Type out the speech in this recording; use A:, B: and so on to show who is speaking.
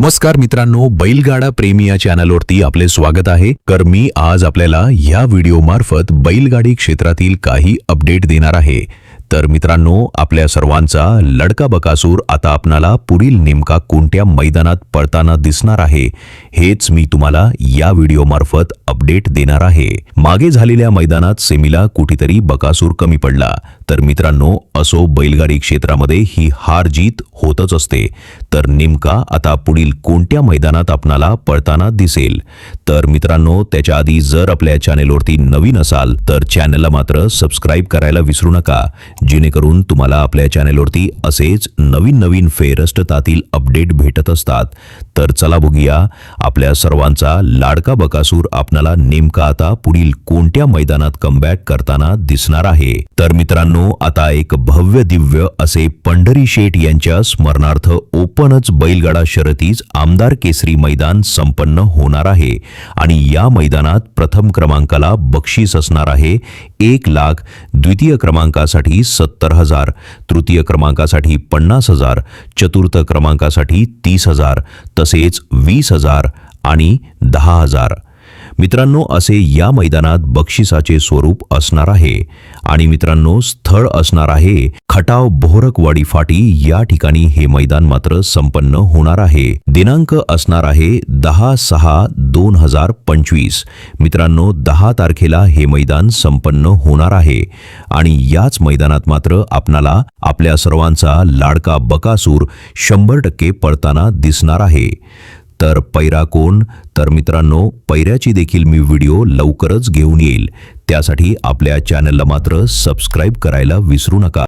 A: नमस्कार मित्रांनो बैलगाडा प्रेमी या चॅनलवरती आपले स्वागत आहे. तर मी आज आपल्याला या व्हिडिओ मार्फत बैलगाडी क्षेत्रातील काही अपडेट देणार आहे. तर मित्रांनो आपल्या सर्वांचा लडका बकासूर आता आपणाला पुढील नेमका कोणत्या मैदानात पळताना दिसणार आहे हेच मी तुम्हाला या व्हिडिओमार्फत अपडेट देणार आहे. मागे झालेल्या मैदानात सेमीला कुठेतरी बकासूर कमी पडला. तर मित्रांनो असो बैलगाडी क्षेत्रामध्ये ही हार जीत होतच असते. तर नेमका आता पुढील कोणत्या मैदानात आपणाला पळताना दिसेल? तर मित्रांनो त्याच्या आधी जर आपल्या चॅनेलवरती नवीन असाल तर चॅनलला मात्र सबस्क्राईब करायला विसरू नका. जेणेकरून तुम्हाला आपल्या चॅनेलवरती असेच नवीन नवीन फेरस्टतातील अपडेट भेटत असतात. तर चला बघूया आपल्या सर्वांचा लाडका बकासूर आपणाला नेमका आता पुढील कोणत्या मैदानात कमबॅक करताना दिसणार आहे? तर मित्रांनो आता एक भव्य दिव्य असे पंढरी शेठ यांच्या स्मरणार्थ ओपनच बैलगाडा शर्यतीच आमदार केसरी मैदान संपन्न होणार आहे आणि या मैदानात प्रथम क्रमांकाला बक्षीस असणार आहे. एक लाख द्वितीय क्रमांकासाठी सत्तर हजार तृतीय क्रमांकासाठी पन्नास हजार चतुर्थ क्रमांकासाठी तीस हजार तसेच वीस हजार आणि दहा हजार मित्रांनो असे या मैदानात बक्षिसाचे स्वरूप असणार आहे. आणि मित्रांनो स्थळ असणार आहे. खटाव बोहरकवाडी फाटी या ठिकाणी हे मैदान मात्र संपन्न होणार आहे. दिनांक असणार आहे दहा सहा दोन हजार पंचवीस. मित्रांनो दहा तारखेला हे मैदान संपन्न होणार आहे. आणि याच मैदानात मात्र आपणाला आपल्या सर्वांचा लाडका बकासूर शंभर टक्के पळताना दिसणार आहे. तर पैरा कोण? तर मित्रांनो पैऱ्याची देखील मी व्हिडिओ लवकरच घेऊन येईल. त्यासाठी आपल्या चॅनलला मात्र सबस्क्राईब करायला विसरू नका.